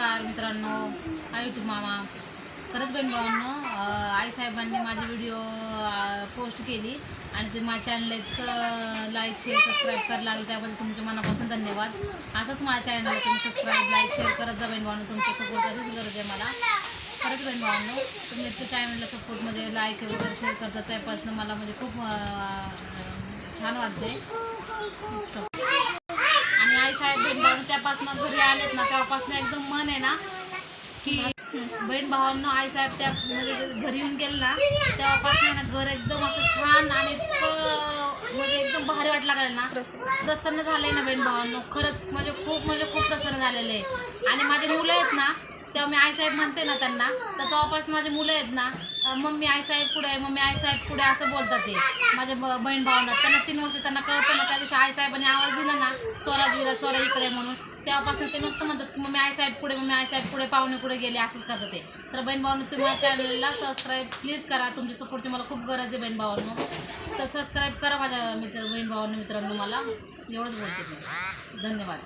नमस्कार मित्रांनो. आय मामा. खरंच बहीण भावांनो आईसाहेबांनी माझी व्हिडिओ पोस्ट केली आणि ते माझ्या चॅनलला इतकं लाईक शेअर सबस्क्राईब करायला लागलं त्याबद्दल तुमच्या मनापासून धन्यवाद. असंच माझ्या चॅनलला तुम्ही सबस्क्राईब लाईक शेअर करत जा बहीण भावांनो तुमच्या सपोर्टाचीच गरज आहे मला. खरंच बहीण भावांनो तुम्ही इतकं चॅनलला सपोर्ट म्हणजे लाईक वगैरे शेअर करता त्यापासून मला म्हणजे खूप छान वाटते आणि आईसाहेब बहीण भाऊ त्यापासून घरी आलेत ना तेव्हापासून एकदम मन आहे ना की बहीण भावांनो आई साहेब त्या म्हणजे घरी येऊन गेले ना तेव्हापासून ना घर एकदम असं छान आणि इतकं म्हणजे एकदम भारी वाट लागलं ना. प्रसन्न झालंय ना बहीण भावांनो खरंच म्हणजे खूप म्हणजे खूप प्रसन्न झालेलं आहे. आणि माझे मुलं आहेत ना तेव्हा मी आईसाहेब म्हणते ना त्यांना तर तेव्हापासून माझे मुलं आहेत ना मम्मी आईसाहेब पुढे आहे मम्मी आईसाहेब पुढे असं बोलतात ते. माझ्या ब- बहीण भावांना. त्यांना तीन वर्ष त्यांना कळतं ना त्या दिवशी आईसाहेबांनी आवाज दिला ना चोरा दिला चोरा इकडे म्हणून. तेव्हापासून ते नुसतं म्हणतात की मम्मी आईसाहेब पुढे मम्मी आईसाहेब पुढे पाहुणे पुढे गेले असंच करतात ते. तर बहीण भावांनो तुम्ही चॅनलला सबस्क्राईब प्लीज करा. तुमच्या सपोर्टची मला खूप गरज आहे बहीण भावांनो. तर सबस्क्राईब करा माझ्या मित्र बहीण भावांनो मित्रांनो मला. एवढंच बोलते धन्यवाद.